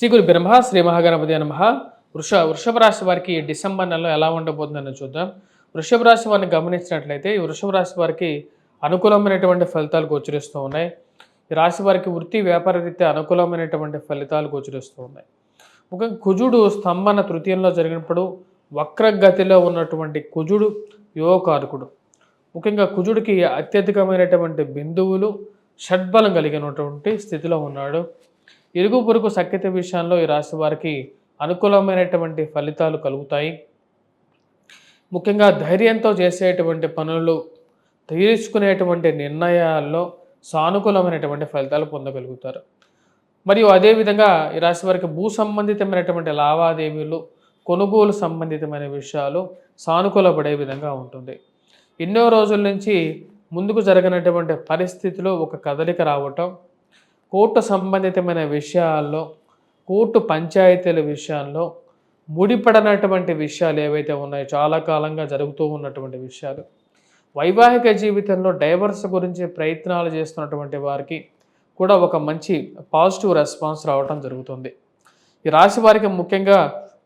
శ్రీ గురు బ్రహ్మ శ్రీ మహాగణపతి నమ. వృష వృషభ రాశి వారికి డిసెంబర్ నెలలో ఎలా ఉండబోతుందని చూద్దాం. వృషభ రాశి వారిని గమనించినట్లయితే ఈ వృషభ రాశి వారికి అనుకూలమైనటువంటి ఫలితాలు గోచరిస్తూ ఉన్నాయి. ఈ రాశి వారికి వృత్తి వ్యాపార రీత్యా అనుకూలమైనటువంటి ఫలితాలు గోచరిస్తూ ఉన్నాయి. ముఖ్యంగా కుజుడు స్తంభన తృతీయంలో జరిగినప్పుడు వక్రగతిలో ఉన్నటువంటి కుజుడు యువకారకుడు. ముఖ్యంగా కుజుడికి అత్యధికమైనటువంటి బిందువులు షడ్బలం కలిగినటువంటి స్థితిలో ఉన్నాడు. ఇరుగు పొరుగు సఖ్యత విషయంలో ఈ రాశి వారికి అనుకూలమైనటువంటి ఫలితాలు కలుగుతాయి. ముఖ్యంగా ధైర్యంతో చేసేటువంటి పనులు తీసుకునేటువంటి నిర్ణయాల్లో సానుకూలమైనటువంటి ఫలితాలు పొందగలుగుతారు. మరియు అదేవిధంగా ఈ రాశి వారికి భూ సంబంధితమైనటువంటి లావాదేవీలు కొనుగోలు సంబంధితమైన విషయాలు సానుకూలపడే విధంగా ఉంటుంది. ఎన్నో రోజుల నుంచి ముందుకు జరగనటువంటి పరిస్థితిలో ఒక కదలిక రావటం కోర్టు సంబంధితమైన విషయాల్లో కోర్టు పంచాయతీల విషయాల్లో ముడిపడనటువంటి విషయాలు ఏవైతే ఉన్నాయో చాలా కాలంగా జరుగుతూ ఉన్నటువంటి విషయాలు. వైవాహిక జీవితంలో డైవర్స్ గురించి ప్రయత్నాలు చేస్తున్నటువంటి వారికి కూడా ఒక మంచి పాజిటివ్ రెస్పాన్స్ రావడం జరుగుతుంది. ఈ రాశి వారికి ముఖ్యంగా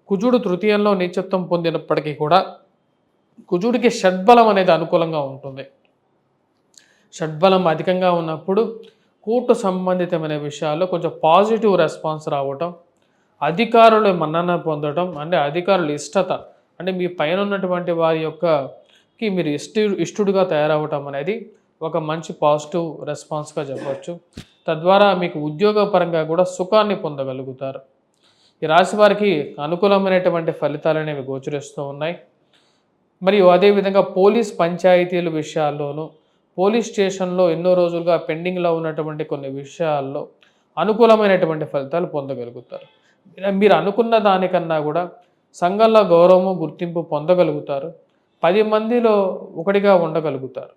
కుజుడు తృతీయంలో నీచత్వం పొందినప్పటికీ కూడా కుజుడికి షడ్బలం అనేది అనుకూలంగా ఉంటుంది. షడ్బలం అధికంగా ఉన్నప్పుడు కోర్టు సంబంధితమైన విషయాల్లో కొంచెం పాజిటివ్ రెస్పాన్స్ రావటం అధికారులు మన్నన పొందడం అంటే అధికారుల ఇష్టత అంటే మీ పైన ఉన్నటువంటి వారి యొక్కకి మీరు ఇష్టు ఇష్టుడుగా తయారవటం అనేది ఒక మంచి పాజిటివ్ రెస్పాన్స్గా చెప్పవచ్చు తద్వారా మీకు ఉద్యోగపరంగా కూడా సుఖాన్ని పొందగలుగుతారు. ఈ రాశి వారికి అనుకూలమైనటువంటి ఫలితాలు అనేవి గోచరిస్తూ ఉన్నాయి. మరియు అదేవిధంగా పోలీస్ పంచాయతీల విషయాల్లోనూ పోలీస్ స్టేషన్లో ఎన్నో రోజులుగా పెండింగ్లో ఉన్నటువంటి కొన్ని విషయాల్లో అనుకూలమైనటువంటి ఫలితాలు పొందగలుగుతారు. మీరు అనుకున్న దానికన్నా కూడా సంఘంలో గౌరవము గుర్తింపు పొందగలుగుతారు. పది మందిలో ఒకటిగా ఉండగలుగుతారు.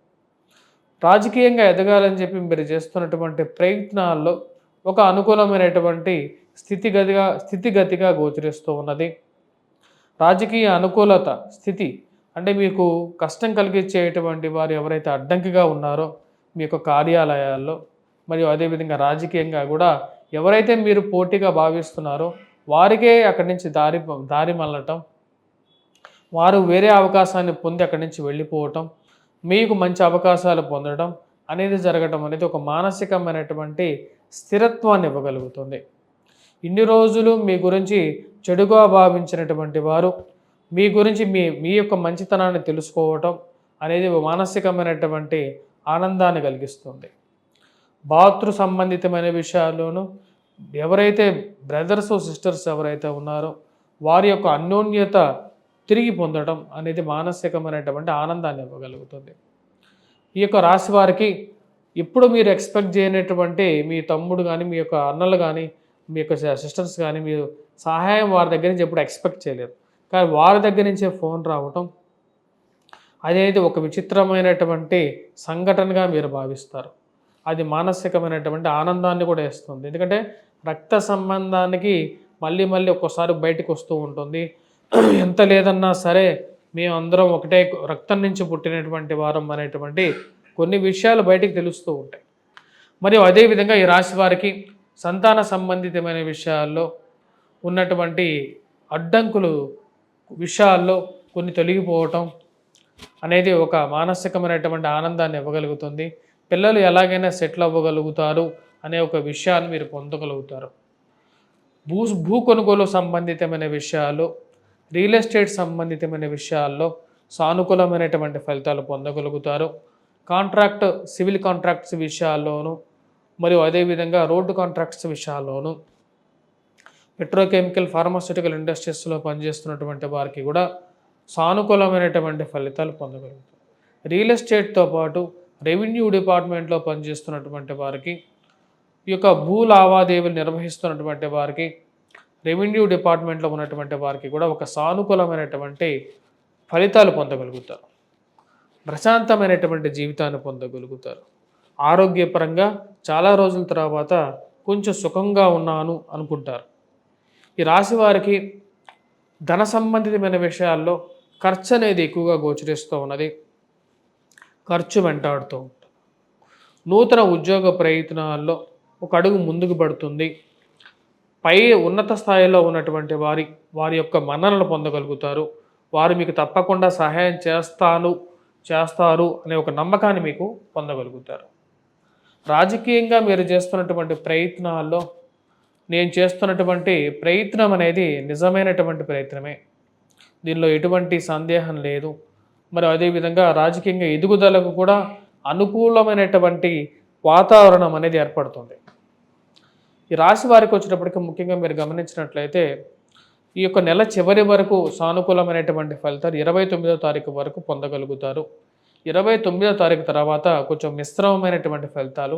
రాజకీయంగా ఎదగాలని చెప్పి మీరు చేస్తున్నటువంటి ప్రయత్నాల్లో ఒక అనుకూలమైనటువంటి స్థితిగతిగా స్థితిగతిగా గోచరిస్తూ ఉన్నది. రాజకీయ అనుకూలత స్థితి అంటే మీకు కష్టం కలిగించేటువంటి వారు ఎవరైతే అడ్డంకిగా ఉన్నారో మీ యొక్క కార్యాలయాల్లో మరియు అదేవిధంగా రాజకీయంగా కూడా ఎవరైతే మీరు పోటీగా భావిస్తున్నారో వారికే అక్కడి నుంచి దారి దారి మళ్ళటం వారు వేరే అవకాశాన్ని పొంది అక్కడి నుంచి వెళ్ళిపోవటం మీకు మంచి అవకాశాలు పొందడం అనేది జరగటం అనేది ఒక మానసికమైనటువంటి స్థిరత్వాన్ని ఇవ్వగలుగుతుంది. ఇన్ని రోజులు మీ గురించి చెడుగా భావించినటువంటి వారు మీ గురించి మీ మీ యొక్క మంచితనాన్ని తెలుసుకోవటం అనేది మానసికమైనటువంటి ఆనందాన్ని కలిగిస్తుంది. భాతృ సంబంధితమైన విషయాల్లోనూ ఎవరైతే బ్రదర్స్ సిస్టర్స్ ఎవరైతే ఉన్నారో వారి యొక్క అన్యోన్యత తిరిగి పొందడం అనేది మానసికమైనటువంటి ఆనందాన్ని ఇవ్వగలుగుతుంది. ఈ యొక్క రాశి వారికి ఇప్పుడు మీరు ఎక్స్పెక్ట్ చేయనటువంటి మీ తమ్ముడు కానీ మీ యొక్క అన్నలు కానీ మీ యొక్క సిస్టర్స్ కానీ మీరు సహాయం వారి దగ్గర నుంచి ఎప్పుడు ఎక్స్పెక్ట్ చేయలేరు. కానీ వారి దగ్గర నుంచే ఫోన్ రావటం అదైతే ఒక విచిత్రమైనటువంటి సంఘటనగా మీరు భావిస్తారు. అది మానసికమైనటువంటి ఆనందాన్ని కూడా ఇస్తుంది. ఎందుకంటే రక్త సంబంధానికి మళ్ళీ మళ్ళీ ఒక్కోసారి బయటకు వస్తూ ఉంటుంది. ఎంత లేదన్నా సరే మేమందరం ఒకటే రక్తం నుంచి పుట్టినటువంటి వారం అనేటువంటి కొన్ని విషయాలు బయటికి తెలుస్తూ ఉంటాయి. మరియు అదేవిధంగా ఈ రాశి వారికి సంతాన సంబంధితమైన విషయాల్లో ఉన్నటువంటి అడ్డంకులు విషయాల్లో కొన్ని తొలగిపోవటం అనేది ఒక మానసికమైనటువంటి ఆనందాన్ని ఇవ్వగలుగుతుంది. పిల్లలు ఎలాగైనా సెటిల్ అవ్వగలుగుతారు అనే ఒక విషయాన్ని మీరు పొందగలుగుతారు. భూ భూ కొనుగోలు సంబంధితమైన విషయాలు రియల్ ఎస్టేట్ సంబంధితమైన విషయాల్లో సానుకూలమైనటువంటి ఫలితాలు పొందగలుగుతారు. కాంట్రాక్ట్ సివిల్ కాంట్రాక్ట్స్ విషయాల్లోనూ మరియు అదేవిధంగా రోడ్డు కాంట్రాక్ట్స్ విషయాల్లోనూ పెట్రోకెమికల్ ఫార్మాస్యూటికల్ ఇండస్ట్రీస్లో పనిచేస్తున్నటువంటి వారికి కూడా సానుకూలమైనటువంటి ఫలితాలు పొందగలుగుతారు. రియల్ ఎస్టేట్తో పాటు రెవెన్యూ డిపార్ట్మెంట్లో పనిచేస్తున్నటువంటి వారికి ఈ యొక్క భూ లావాదేవీలు నిర్వహిస్తున్నటువంటి వారికి రెవెన్యూ డిపార్ట్మెంట్లో ఉన్నటువంటి వారికి కూడా ఒక సానుకూలమైనటువంటి ఫలితాలు పొందగలుగుతారు. ప్రశాంతమైనటువంటి జీవితాన్ని పొందగలుగుతారు. ఆరోగ్యపరంగా చాలా రోజుల తర్వాత కొంచెం సుఖంగా ఉన్నాను అనుకుంటారు. ఈ రాశి వారికి ధన సంబంధితమైన విషయాల్లో ఖర్చు అనేది ఎక్కువగా గోచరిస్తూ ఉన్నది. ఖర్చు వెంటాడుతూ ఉంటుంది నూతన ఉద్యోగ ప్రయత్నాల్లో ఒక అడుగు ముందుకు పడుతుంది. పై ఉన్నత స్థాయిలో ఉన్నటువంటి వారి వారి యొక్క మన్ననలు పొందగలుగుతారు. వారు మీకు తప్పకుండా సహాయం చేస్తాను చేస్తారు అనే ఒక నమ్మకాన్ని మీకు పొందగలుగుతారు. రాజకీయంగా మీరు చేస్తున్నటువంటి ప్రయత్నాల్లో నేను చేస్తున్నటువంటి ప్రయత్నం అనేది నిజమైనటువంటి ప్రయత్నమే. దీనిలో ఎటువంటి సందేహం లేదు. మరి అదేవిధంగా రాజకీయంగా ఎదుగుదలకు కూడా అనుకూలమైనటువంటి వాతావరణం అనేది ఏర్పడుతుంది. ఈ రాశి వారికి వచ్చేటప్పటికి ముఖ్యంగా మీరు గమనించినట్లయితే ఈ యొక్క నెల చివరి వరకు సానుకూలమైనటువంటి ఫలితాలు ఇరవై తొమ్మిదో తారీఖు వరకు పొందగలుగుతారు. ఇరవై తొమ్మిదో తారీఖు తర్వాత కొంచెం మిశ్రమమైనటువంటి ఫలితాలు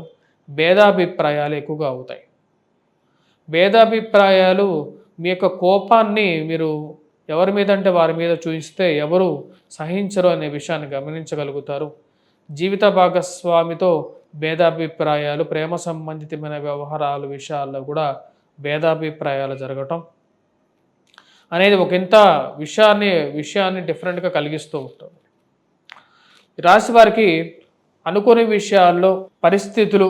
భేదాభిప్రాయాలు ఎక్కువగా అవుతాయి. భేదాభిప్రాయాలు మీ యొక్క కోపాన్ని మీరు ఎవరి మీద అంటే వారి మీద చూపిస్తే ఎవరు సహించరు అనే విషయాన్ని గమనించగలుగుతారు. జీవిత భాగస్వామితో భేదాభిప్రాయాలు ప్రేమ సంబంధితమైన వ్యవహారాల విషయాల్లో కూడా భేదాభిప్రాయాలు జరగటం అనేది ఒక ఇంత విషయాన్ని విషయాన్ని డిఫరెంట్గా కలిగిస్తూ ఉంటుంది. రాశి వారికి అనుకోని విషయాల్లో పరిస్థితులు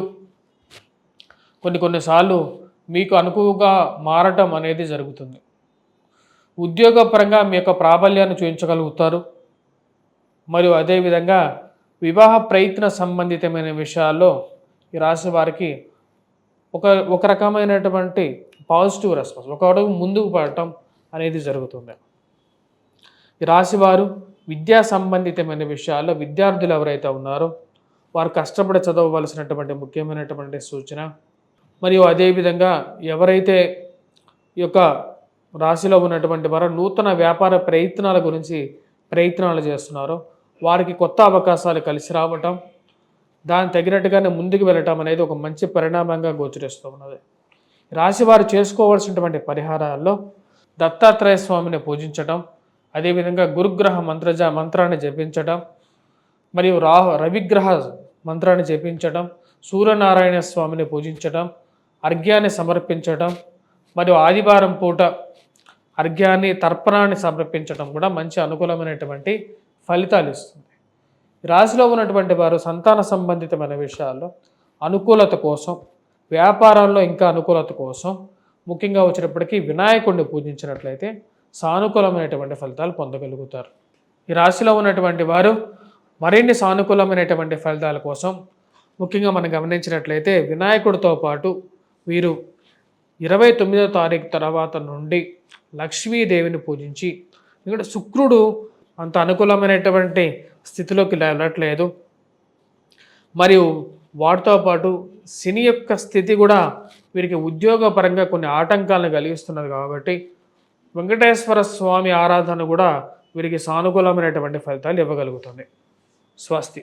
కొన్ని కొన్నిసార్లు మీకు అనుకువగా మారటం అనేది జరుగుతుంది. ఉద్యోగపరంగా మీ యొక్క ప్రాబల్యాన్ని చూపించగలుగుతారు మరియు అదేవిధంగా వివాహ ప్రయత్న సంబంధితమైన విషయాల్లో ఈ రాశి వారికి ఒక ఒక రకమైనటువంటి పాజిటివ్ రెస్పాన్స్ ఒక అడుగు ముందుకు పడటం అనేది జరుగుతుంది. ఈ రాశివారు విద్యా సంబంధితమైన విషయాల్లో విద్యార్థులు ఎవరైతే ఉన్నారో వారు కష్టపడి చదవవలసినటువంటి ముఖ్యమైనటువంటి సూచన మరియు అదేవిధంగా ఎవరైతే ఈ యొక్క రాశిలో ఉన్నటువంటి వారు నూతన వ్యాపార ప్రయత్నాల గురించి ప్రయత్నాలు చేస్తున్నారో వారికి కొత్త అవకాశాలు కలిసి రావటం దానికి తగినట్టుగానే ముందుకు వెళ్ళటం అనేది ఒక మంచి పరిణామంగా గోచరిస్తూ ఉన్నది. రాశి వారు చేసుకోవాల్సినటువంటి పరిహారాల్లో దత్తాత్రేయ స్వామిని పూజించటం అదేవిధంగా గురుగ్రహ మంత్రజ మంత్రాన్ని జపించటం మరియు రాహు రవిగ్రహ మంత్రాన్ని జపించటం సూర్యనారాయణ స్వామిని పూజించటం అర్ఘ్యాన్ని సమర్పించటం మరియు ఆదివారం పూట అర్ఘ్యాన్ని తర్పణాన్ని సమర్పించడం కూడా మంచి అనుకూలమైనటువంటి ఫలితాలు ఇస్తుంది. ఈ రాశిలో ఉన్నటువంటి వారు సంతాన సంబంధితమైన విషయాల్లో అనుకూలత కోసం వ్యాపారాల్లో ఇంకా అనుకూలత కోసం ముఖ్యంగా వచ్చినప్పటికీ వినాయకుడిని పూజించినట్లయితే సానుకూలమైనటువంటి ఫలితాలు పొందగలుగుతారు. ఈ రాశిలో ఉన్నటువంటి వారు మరిన్ని సానుకూలమైనటువంటి ఫలితాల కోసం ముఖ్యంగా మనం గమనించినట్లయితే వినాయకుడితో పాటు వీరు ఇరవై తొమ్మిదో తారీఖు తర్వాత నుండి లక్ష్మీదేవిని పూజించి ఎందుకంటే శుక్రుడు అంత అనుకూలమైనటువంటి స్థితిలోకి వెళ్ళట్లేదు మరియు వాటితో పాటు శని యొక్క స్థితి కూడా వీరికి ఉద్యోగపరంగా కొన్ని ఆటంకాలను కలిగిస్తున్నది కాబట్టి వెంకటేశ్వర స్వామి ఆరాధన కూడా వీరికి సానుకూలమైనటువంటి ఫలితాలు ఇవ్వగలుగుతుంది. స్వస్తి.